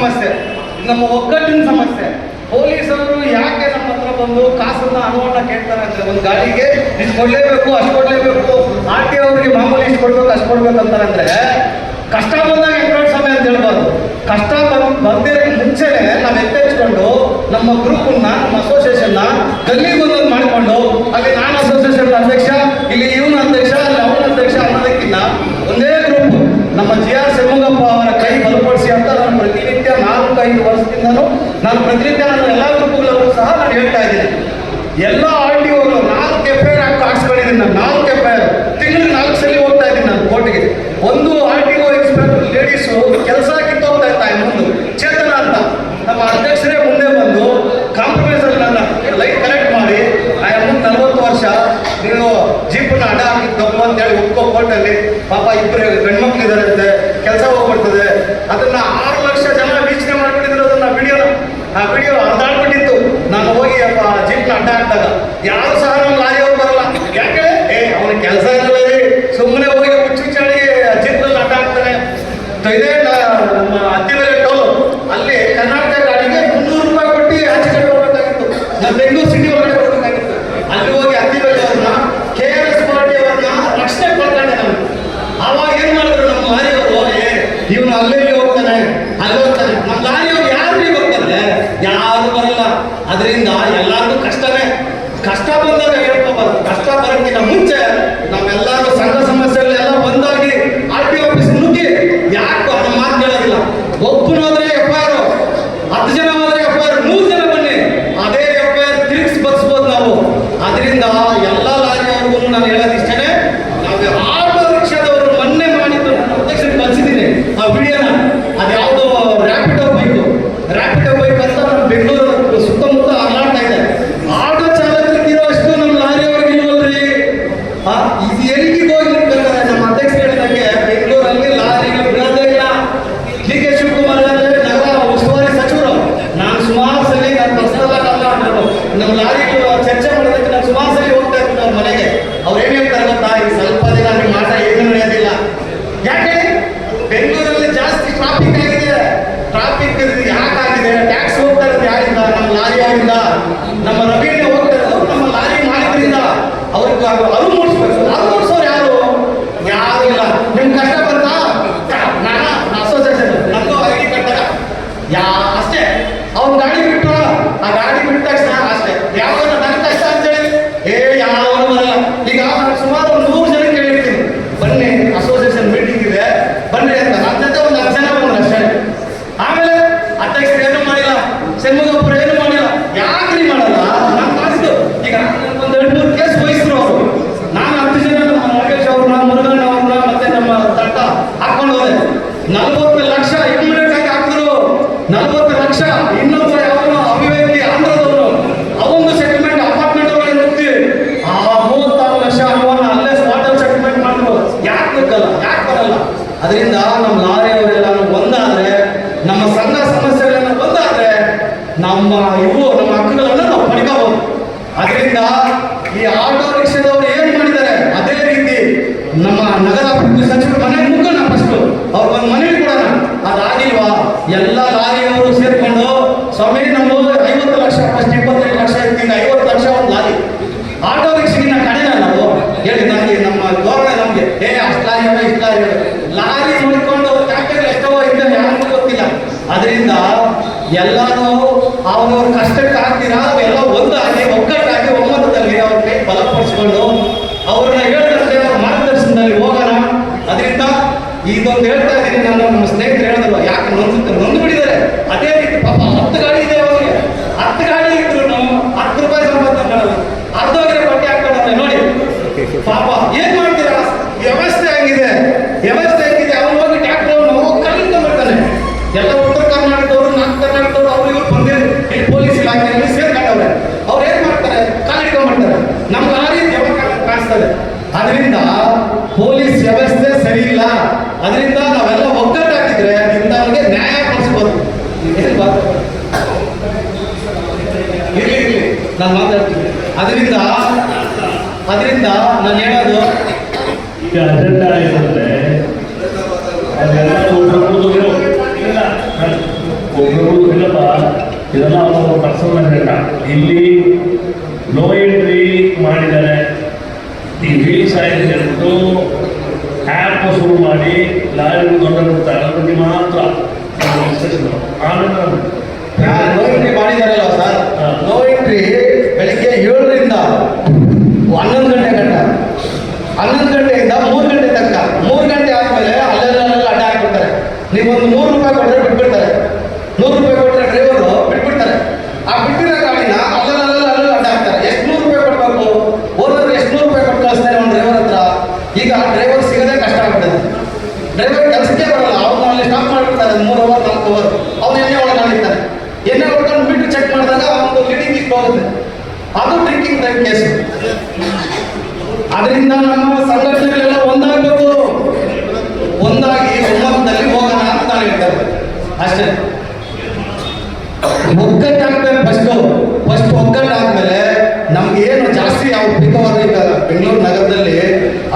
ಸಮಸ್ಯೆ. ನಮ್ಮ ಒಗ್ಗಟ್ಟಿನ ಸಮಸ್ಯೆ. ಪೊಲೀಸರು ಯಾಕೆ ನಮ್ಮ ಹತ್ರ ಬಂದು ಕಾಸನ್ನ ಹಣವನ್ನ ಕೇಳ್ತಾರೆ ಅಂದ್ರೆ ಒಂದು ಗಾಡಿಗೆ ಇಷ್ಟು ಕೊಡ್ಲೇಬೇಕು, ಅಷ್ಟು ಕೊಡ್ಲೇಬೇಕು, ಆರ್ ಟಿ ಅವರಿಗೆ ಮಾಮೂಲಿ ಇಷ್ಟು ಕೊಡ್ಬೇಕು, ಅಷ್ಟು ಕೊಡ್ಬೇಕು ಅಂತಾರೆ ಅಂದ್ರೆ ಕಷ್ಟ ಬಂದಾಗ ಎಂಟ್ರೆಡ್ ಸಮಯ ಅಂತ ಹೇಳ್ಬಾರ್ದು. ಕಷ್ಟ ಬಂದ್ ಬಂದಿರೋಕ್ಕೆ ಮುಂಚೆನೆ ನಾವು ಎತ್ತೆಚ್ಕೊಂಡು ನಮ್ಮ ಗ್ರೂಪನ್ನ ನಮ್ಮ ಅಸೋಸಿಯೇಷನ್ನ ಗಲ್ಲಿ ಒಂದೊಂದು ಮಾಡಿಕೊಂಡು ಅಲ್ಲಿ ನಾನು ಅಸೋಸಿಯೇಷನ್ ಅಧ್ಯಕ್ಷ ಇಲ್ಲಿ ಇವನು ಅಧ್ಯಕ್ಷ ಅಲ್ಲಿ ಅವನ ಅಧ್ಯಕ್ಷ ಅನ್ನೋದಕ್ಕಿಂತ ಒಂದೇ ಗ್ರೂಪ್ ನಮ್ಮ ಜಿ ಆರ್ ಶಿವಮೊಗ್ಗಪ್ಪ ಅವರ ಕೈ ಬಲಪಡಿಸಿ ಅಂತ ನಾನು ಪ್ರತಿನಿತ್ಯ ನಾಲ್ಕು ಐದು ವರ್ಷದಿಂದನೂ ನಾನು ಪ್ರತಿನಿತ್ಯ ನನ್ನ ಎಲ್ಲ ಗ್ರೂಪ್ಗಳಲ್ಲೂ ಸಹ ನಾನು ಹೇಳ್ತಾ ಇದ್ದೀನಿ. ಎಲ್ಲ ಆರ್ ಟಿ ಒಗಳು ನಾಲ್ಕು ಎಫ್ ಐ ಆರ್ ಹಾಕಿ ಹಾಕ್ಸ್ಕೊಂಡಿದ್ದೀನಿ ನಾನು, ನಾಲ್ಕು ಎಫ್ ಐ ಆರ್ ನಾಲ್ಕು ಸಲ ಹೋಗ್ತಾ ಇದ್ದೀನಿ ನಾನು ಕೋರ್ಟ್ಗೆ. ಒಂದು R T O inspector ladies ಕೆಲಸ ಕಿತ್ತೋಗ್ತಾ ಇರ್ತಾರೆ ಮುಂದೆ ಚೇತನ ಅಂತ. ನಮ್ಮ ಅಧ್ಯಕ್ಷರೇ ಮುಂದೆ ಬಂದು ಕಾಂಪ್ರಮೈಸ್ ಅಲ್ಲಿ ನನ್ನ ಲೈಟ್ ಕನೆಕ್ಟ್ ಮಾಡಿ ಆ ಮುಂದೆ ನಲವತ್ತು ವರ್ಷ ನೀವು ಜೀಪನ್ನ ಅಡ ಹಾಕಿ ತಪ್ಪು ಅಂತೇಳಿ ಒಪ್ಕೋ ಕೋರ್ಟಲ್ಲಿ. ಪಾಪ ಇಬ್ಬರು ಇದಾರಂತೆ ಕೆಲಸ ಹೋಗ್ಬಿಡ್ತದೆ. ಅದನ್ನು ಆರು ಆ ವಿಡಿಯೋ ಆಗ್ಬಿಟ್ಟಿತ್ತು ನಾನು ಹೋಗಿ ಅಪ್ಪ ಜೀಪ್ನ ಅಡ್ಡ ಹಾಕಿದಾಗ, ಯಾರು ಸಹ ನಮ್ಮ ಲಾರಿಯವ್ರು ಬರಲ್ಲ. ಯಾಕೆ? ಏ, ಅವನ ಕೆಲಸ ಇರಲ್ಲ ಸುಮ್ಮನೆ ಹೋಗಿ ಹುಚ್ಚು ಚಾಡಿ ಜೀಪ್ನಲ್ಲಿ ಅಡ್ಡ ಹಾಕ್ತಾನೆ ಇದೇ ನಮ್ಮ ಹತ್ತಿಬೇರೆ ಟೋಲು. ಅಲ್ಲಿ ಕರ್ನಾಟಕ ಗಾಡಿಗೆ ಮುನ್ನೂರು ರೂಪಾಯಿ ಕೊಟ್ಟು ಆಚೆ ಕಡೆ ಹೋಗ್ಬೇಕಾಗಿತ್ತು. ನಮ್ಮ ಬೆಂಗಳೂರು ಸಿಟಿ ಒಳಗಡೆ ಹೋಗಬೇಕಾಗಿತ್ತು. ಅಲ್ಲಿ ಹೋಗಿ ಹತ್ತಿಬೇರೆ ಅವ್ರನ್ನ ಕೆ ಆರ್ ಎಸ್ ಪಾರ್ಟಿ ಅವ್ರನ್ನ ರಕ್ಷಣೆ ಕೊಡ್ತಾನೆ ನಾನು ಅವಾಗ ಏನ್ ಮಾಡಿದ್ರು ನಮ್ಮ ಹೋಗಿ ಇವನು ಅಲ್ಲಿ ಹೋಗ್ತಾನೆ ನಮ್ಮ ಲಾರಿಯವ್ರು ಯಾರು ಬರ್ತಾರೆ ಯಾರು ಬರಲ್ಲ ಅದರಿಂದ ಎಲ್ಲರಿಗೂ ಕಷ್ಟನೇ ಕಷ್ಟ ಬಂದಾಗ ಹೇಳ್ಕೋಬಾರ್ದು ಕಷ್ಟ ಬರೋಕ್ಕಿಂತ ಮುಂಚೆ ನಾವೆಲ್ಲರೂ ಸಂಘ ಸಮಸ್ಯೆಗಳೆಲ್ಲ ಬಂದಾಗಿ ಆರ್ ಟಿ ಆಫೀಸ್ ನುಗ್ಗಿ ಯಾಕೆ ನಮ್ಮ ಮಾತು ಕೇಳೋದಿಲ್ಲ ಒಬ್ಬನೋದ್ರೆ ಎಫ್ ಐ ಆರ್ ಹತ್ತು ಜನ ಹೋದ್ರೆ ಎಫ್ ಐ ಆರ್ ನೂರು ಜನ ಬನ್ನಿ ಅದೇ ಎಫ್ ಐ ಆರ್ ತಿರುಗಿಸಿ ಬರ್ಸ್ಬೋದು ನಾವು ಅದರಿಂದ ಎಲ್ಲ ಲಾರಿಯವ್ರಿಗೂ ನಾನು ಹೇಳೋದು ಇಷ್ಟನೇ ನಾವು ಆಟೋ ರಿಕ್ಷಾದವರು ಮೊನ್ನೆ ಮಾಡಿದ್ದು ನಾನು ಅಧ್ಯಕ್ಷರಿಗೆ ಕಳಿಸಿದ್ದೀನಿ ಆ ವಿಡಿಯೋನ ಅದ್ಯಾವುದೋ ರ್ಯಾಪಿಡೋ ಬೈಕು ರ್ಯಾಪಿಡೋ ಬೈಕ್ ಅಂತ ನಮ್ಮ ಬೆಂಗಳೂರು ಸುತ್ತಮುತ್ತ ಅಲ್ಲಾಡ್ತಾ ಇದೆ ಆಟೋ ಚಾಲಕರಿಗೆ ಇರೋಷ್ಟು ನಮ್ಮ ಲಾರಿಯವ್ರಿಗೆ ಇಲ್ವಲ್ರಿ ಆ, ಇದು ಎಲ್ಲಿಗೆ ಹೋಗಿ ನಿಂತ್ಬೇಕಾದ್ರೆ ನಮ್ಮ ಅಧ್ಯಕ್ಷ ಹೇಳಿದಂಗೆ ಬೆಂಗಳೂರಲ್ಲಿ ಲಾರಿಗಳು ಬಿಡೋದೇ ಇಲ್ಲ ಡಿ ಕೆ ಶಿವಕುಮಾರ್ ಅಂದ್ರೆ ನಗರ ಉಸ್ತುವಾರಿ ಸಚಿವರು ನಾನು ಸುಮಾರು ಸಲ ನಾನು ಪರ್ಸನಲ್ ಆಗಿ ಅಲ್ಲ ಅನ್ನೋದು ನಮ್ಮ ಲಾರಿಗಳು ಚರ್ಚೆ ಮಾಡೋದಕ್ಕೆ ನಾನು ಸುಮಾರು ಸಲ ಹೋಗ್ತಾ ಇರ್ತೀನಿ ಅವ್ರ ಮನೆಗೆ ಅವ್ರು ಏನ್ ಹೇಳ್ತಾರೆ ಗೊತ್ತಾ ಈ ಸ್ವಲ್ಪ ದಿನ ನಿಮ್ಮ ಮಾಟ ಏನು ನಡೆಯೋದಿಲ್ಲ ಯಾಕೆ ಬೆಂಗಳೂರಲ್ಲಿ ಜಾಸ್ತಿ ಟ್ರಾಫಿಕ್ ಆಗಿದೆ ಟ್ರಾಫಿಕ್ ಯಾಕಾಗಿದೆ ಟ್ಯಾಕ್ಸ್ ಹೋಗ್ತಾ ಇರೋದು ಯಾರಿಂದ ನಮ್ಮ ಲಾರಿ ಅವರಿಂದ ನಮ್ಮ ರವೀಣ ಹೋಗ್ತಾ ಇರೋದು ನಮ್ಮ ಲಾರಿ ಮಾಲೀಕರಿಂದ ಅವ್ರಿಗೆ ಅದು ಅರಿವು ಮೂಡಿಸ್ಬೇಕು ಅರಿವು ಮೂಡಿಸೋರು ಯಾರು ಯಾರು ಇಲ್ಲ ನಿಮ್ ಕಷ್ಟ ಬಂತಾ ನಾನು ಅಸೋಸಿಯೇಷನ್ ನಂದು ಐಡಿ ಕಟ್ಟಾಗ ಯಾ ಅಷ್ಟೇ ಅವ್ನ ಗಾಡಿ ಬಿಟ್ಟು ಆ ಗಾಡಿ ಬಿಟ್ಟ ತಕ್ಷಣ ಅಷ್ಟೇ ಯಾವಾಗ ನನ್ನ ಕಷ್ಟ ಅಂತೇಳಿ ಏ ಯಾವನು ಬರಲ್ಲ ಈಗ ನಾನು ಸುಮಾರು ಒಂದು ನೂರು ಜನ ಕೇಳಿರ್ತೀನಿ ಬನ್ನಿ ಅಸೋಸಿಯೇಷನ್ ಮೀಟಿಂಗ್ ಇದೆ ಬನ್ನಿ ಅಂತ ನನ್ನ ಜೊತೆ ಒಂದು ಹತ್ತು ಜನ ಬಂದ್ರು ಅಷ್ಟೇ ಆಮೇಲೆ ಅಧ್ಯಕ್ಷರು ಏನು ಮಾಡಿಲ್ಲ ಷಣ್ಮುಗಪ್ಪರು ಏನು ಮಾಡಿಲ್ಲ ಯಾಕ್ರಿ ಮಾಡಲ್ಲ ನಾನು ಮಾಡಿದ್ದು ಈಗ ಒಂದು ಎರಡು ಮೂರು ಕೇಸ್ ವಹಿಸಿದ್ರು ಅವರು ನಾನು ಹತ್ತು ಜನ ನಮ್ಮ ನಾಗೇಶ್ ಅವ್ರನ್ನ ಮುರುಗಣ್ಣ ಅವ್ರನ್ನ ಮತ್ತೆ ನಮ್ಮ ತಟ್ಟ ಹಾಕೊಂಡು ಹೋದೆ ನಲ್ವತ್ತು ಲಕ್ಷ ಇಮಿಡಿಯೇಟ್ ಆಗಿ ಹಾಕಿದ್ರು ನಲ್ವತ್ತು ಲಕ್ಷ ಇನ್ನೊಬ್ಬ ಯಾವನು ಅವಿವೇಕಿ ಆಂಧ್ರದವನು ಅವೊಂದು ಸೆಟಲ್ಮೆಂಟ್ ಅಪಾರ್ಟ್ಮೆಂಟ್ ಒಳಗೆ ನುಗ್ಗಿ ಆ ಮೂವತ್ತಾರು ಲಕ್ಷ ಹಣವನ್ನು ಅಲ್ಲೇ ಸ್ಪಾಟಲ್ ಸೆಟಲ್ಮೆಂಟ್ ಮಾಡಿದ್ರು ಯಾಕೆ ನುಗ್ಗಲ್ಲ ಯಾಕೆ ಬರಲ್ಲ ಅದರಿಂದ ನಮ್ಮ ಲಾರಿ ಅವರೆಲ್ಲ ಒಂದಾದ್ರೆ ನಮ್ಮ ಸಣ್ಣ ಸಮಸ್ಯೆಗಳನ್ನು ಬಂದಾದ್ರೆ ನಮ್ಮ ಇವು, ನಮ್ಮ ಹಕ್ಕುಗಳನ್ನ ನಾವು ಪಡ್ಕೋಬಹುದು ಅದರಿಂದ ಈ ಆಟೋ ರಿಕ್ಷಾದವರು ಏನ್ ಮಾಡಿದ್ದಾರೆ? ಅದೇ ರೀತಿ ನಮ್ಮ ನಗರ ಅಭಿವೃದ್ಧಿ ಸಚಿವರು ಮನೆ ಮುಗ್ಗೋಣ ಫಸ್ಟ್ ಅವ್ರು ಒಂದು ಮನೆ ಕೊಡೋಣ. ಅದಾಗಿಲ್ವಾ? ಎಲ್ಲ ಲಾರಿಯವರು ಸೇರ್ಕೊಂಡು ಸ್ವಾಮಿ ನಮ್ಮ ಐವತ್ತು ಲಕ್ಷ ಫಸ್ಟ್ ಇಪ್ಪತ್ತೈದು ಲಕ್ಷ ಇರ್ತೀನಿ ಐವತ್ತು ಲಕ್ಷ ಒಂದು ಲಾರಿ. ಆಟೋ ರಿಕ್ಷಾಗಿನ ಕಡಿಮೆ ನಾವು ಹೇಳಿ ನಮ್ಮ ಧೋರಣೆ ನಮಗೆ. ಏ, ಅಷ್ಟು ಲಾರಿ ಇಷ್ಟು ಲಾರಿ ಲಾರಿ ಅದರಿಂದ ಎಲ್ಲರೂ ಅವನವ್ರ ಕಷ್ಟಕ್ಕೆ ಹಾಕ್ತೀರಾ ಅವೆಲ್ಲ ಒಂದು ಒಗ್ಗಟ್ಟಾಗಿ ಒಮ್ಮತದಲ್ಲಿ ಅವ್ರ ಕೈ ಬಲಪಡಿಸ್ಕೊಂಡು ಅವ್ರನ್ನ ಹೇಳಿದಂತೆ ಅವ್ರ ಮಾರ್ಗದರ್ಶನದಲ್ಲಿ ಹೋಗೋಣ ಅದರಿಂದ ಇದೊಂದು ಹೇಳ್ತಾ ಇದ್ದೀನಿ ನಾನು ನಮ್ಮ ಸ್ನೇಹಿತರು ಹೇಳಿದ್ರು ಯಾಕೆ ನೊಂದು ನೊಂದು ಬಿಟ್ಟಿದ್ದಾರೆ ಅದೇ ರೀತಿ ಪಾಪ ಹತ್ತು ಗಾಡಿ ಇದೆ ಅವರಿಗೆ ಹತ್ತು ಗಾಡಿ ಇದ್ರು ಹತ್ತು ರೂಪಾಯಿ ಸಂಪಾದನೆ ಮಾಡಲ್ಲ ಅರ್ಧೋಗಿರೋ ಬಟ್ಟೆ ಹಾಕೊಂಡ್ರೆ ನೋಡಿ ಪಾಪ ಏನ್ ಮಾಡ್ತೀರಾ ವ್ಯವಸ್ಥೆ ಆಗಿದೆ ವ್ಯವಸ್ಥೆ ಆಗಿದೆ ಅವ್ನು ಹೋಗಿ ಟ್ಯಾಕ್ಟರ್ ಹೋಗಿ ಕಲ್ಲಿಂದ ಬರ್ತಾನೆ ಎಲ್ಲ ಉತ್ತರ ಕರ್ನಾಟಕದವರು ನಾರ್ತ್ ಕರ್ನಾಟಕದವರು ಅವ್ರು ಇವ್ರು ಬಂದಿರಿ ಇಲ್ಲಿ ಪೊಲೀಸ್ ಇಲಾಖೆಯಲ್ಲಿ ಸೇರ್ಕೊಂಡವ್ರೆ ಅವ್ರು ಏನ್ ಮಾಡ್ತಾರೆ ಕಾಲ್ ಹಿಡ್ಕೊಂಡ್ಬಿಡ್ತಾರೆ ನಮ್ಮ ಲಾರಿ ಜಮ ಕಾಣಿಸ್ತದೆ ಅದರಿಂದ ಪೊಲೀಸ್ ವ್ಯವಸ್ಥೆ ಸರಿ ಇಲ್ಲ ಅದರಿಂದ ನಾವೆಲ್ಲ ಒಗ್ಗಟ್ಟಾಗಿದ್ರೆ ಇಂಥವ್ರಿಗೆ ನ್ಯಾಯ ಕೊಡಿಸ್ಬೋದು ಏನ್ ಬಾತ್? ಇರ್ಲಿ ಇರ್ಲಿ ನಾನು ಮಾತಾಡ್ತೀನಿ. ಅದರಿಂದ ಅದರಿಂದ ನಾನು ಹೇಳೋದು ಈಗ ಅಜೆಂಡಾ ಏನಂದ್ರೆ ಒಬ್ಬರು ಇಲ್ಲಪ್ಪ. ಇದೆಲ್ಲ ಅವರ ಪರ್ಸನಲ್ ಅಜೆಂಡ ಇಲ್ಲಿ ಲೋ ಎಂಟ್ರಿ ಮಾಡಿದ್ದಾರೆ. ಈ ರೀಲ್ಸ್ ಆಯ್ತು ಹೇಳ್ಬಿಟ್ಟು ಆ್ಯಪ್ ಶುರು ಮಾಡಿ ಲಾರಿ ದೊಡ್ಡ ಅದ್ರ ಬಗ್ಗೆ ಮಾತ್ರ ಆಮೇಲೆ ಮಾಡಿದಾರಲ್ಲ ಸರ್? ಲೋ ಎಂಟ್ರಿ ಬೆಳಿಗ್ಗೆ ಏಳರಿಂದ ಹನ್ನೊಂದು ಗಂಟೆ ಗಂಟ ಹನ್ನೊಂದು ಗಂಟೆಯಿಂದ ಮೂರು ಗಂಟೆ ತನಕ. ಮೂರು ಗಂಟೆ ಆದಮೇಲೆ ಅಲ್ಲೆಲ್ಲ ಅಡ್ಡ ಹಾಕ್ಬಿಡ್ತಾರೆ ಒಂದು ನೂರು ರೂಪಾಯಿ ಕೊಟ್ಟರೆ ಬಿಟ್ಬಿಡ್ತಾರೆ ನೂರು ರೂಪಾಯಿ ಕೊಟ್ಟರೆ ಡ್ರೈವರು ಬಿಟ್ಬಿಡ್ತಾರೆ ಆ ಬಿಟ್ಟಿರೋ ಗಾಡಿನ ಅಲ್ಲೆಲ್ಲ ಅಲ್ಲೆಲ್ಲ ಅಡ್ಡ ಹಾಕ್ತಾರೆ ಎಷ್ಟು ನೂರು ರೂಪಾಯಿ ಕೊಡಬೇಕು ಓನರ್ ಎಷ್ಟು ನೂರು ರೂಪಾಯಿ ಕೊಟ್ಟು ಕಳಿಸ್ತಾರೆ ಒಂದು ಡ್ರೈವರ್ ಹತ್ರ ಈಗ ಡ್ರೈವರ್ ಸಿಗೋದೇ ಕಷ್ಟ ಆಗ್ಬಿಟ್ಟಿದೆ ಡ್ರೈವರ್ ಕೆಲಸಕ್ಕೆ ಬರಲ್ಲ ಅವ್ರನ್ನ ಅಲ್ಲಿ ಸ್ಟಾಪ್ ಮಾಡಿರ್ತಾರೆ ಮೂರು ಅವರ್ ನಾಲ್ಕು ಅವರ್ ಅವ್ನು ಎಣ್ಣೆ ಒಳಗಾಗಿರ್ತಾರೆ ಎಣ್ಣೆ ಒಳಗೊಂಡು ಬಿಟ್ಟು ಚೆಕ್ ಮಾಡಿದಾಗ ಒಂದು ಲೀಡಿಂಗ್ ಇಷ್ಟು ಹೋಗುತ್ತೆ ಅದು ಡ್ರಿಂಕಿಂಗ್ ಟೈಮ್ ಕೇಸು ಅದರಿಂದ ನಮ್ಮ ಸಂಘಟನೆಗಳೆಲ್ಲ ಒಂದಾಗಬೇಕು. ಒಂದಾಗಿ ಒಮ್ಮತದಲ್ಲಿ ಹೋಗೋಣ ಅಂತ ನಾನು ಹೇಳ್ತಾರೆ ಅಷ್ಟೇ. ಒಗ್ಗಟ್ಟಾಗ್ಬೇಕು ಫಸ್ಟ್ ಫಸ್ಟ್ ಒಗ್ಗಟ್ಟಾದ್ಮೇಲೆ ನಮ್ಗೆ ಏನು ಜಾಸ್ತಿ ಯಾವ ಬೇಕಾದ ಈಗ ಬೆಂಗಳೂರು ನಗರದಲ್ಲಿ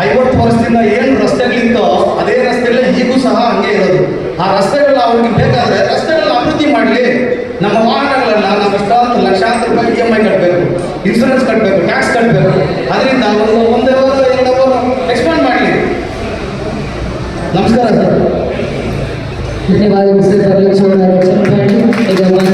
ಐವತ್ತು ವರ್ಷದಿಂದ ಏನು ರಸ್ತೆಗಳಿತ್ತೋ ಅದೇ ರಸ್ತೆಗಳೇ ಈಗೂ ಸಹ ಹಂಗೆ ಇರೋದು. ಆ ರಸ್ತೆಗಳನ್ನ ಅವ್ರಿಗೆ ಬೇಕಾದ್ರೆ ರಸ್ತೆಗಳನ್ನ ಅಭಿವೃದ್ಧಿ ಮಾಡಲಿ. ನಮ್ಮ ವಾಹನಗಳನ್ನ ನಾವು ಎಷ್ಟಾಂತರ ಲಕ್ಷಾಂತರ ರೂಪಾಯಿ ಇ ಎಂ ಐ ಕಟ್ಟಬೇಕು ಇನ್ಸೂರೆನ್ಸ್ ಕಟ್ಟಬೇಕು ಟ್ಯಾಕ್ಸ್ ಕಟ್ಟಬೇಕು ಅದರಿಂದ ಒಂದು ನಮಸ್ಕಾರ ಸರ್ ಧನ್ಯವಾದ ಮಿಸ್ಟರ್ ಪರಮೇಶ್ವರ ಈಗ ಮಂಜುನಾಥ್ ಅವರು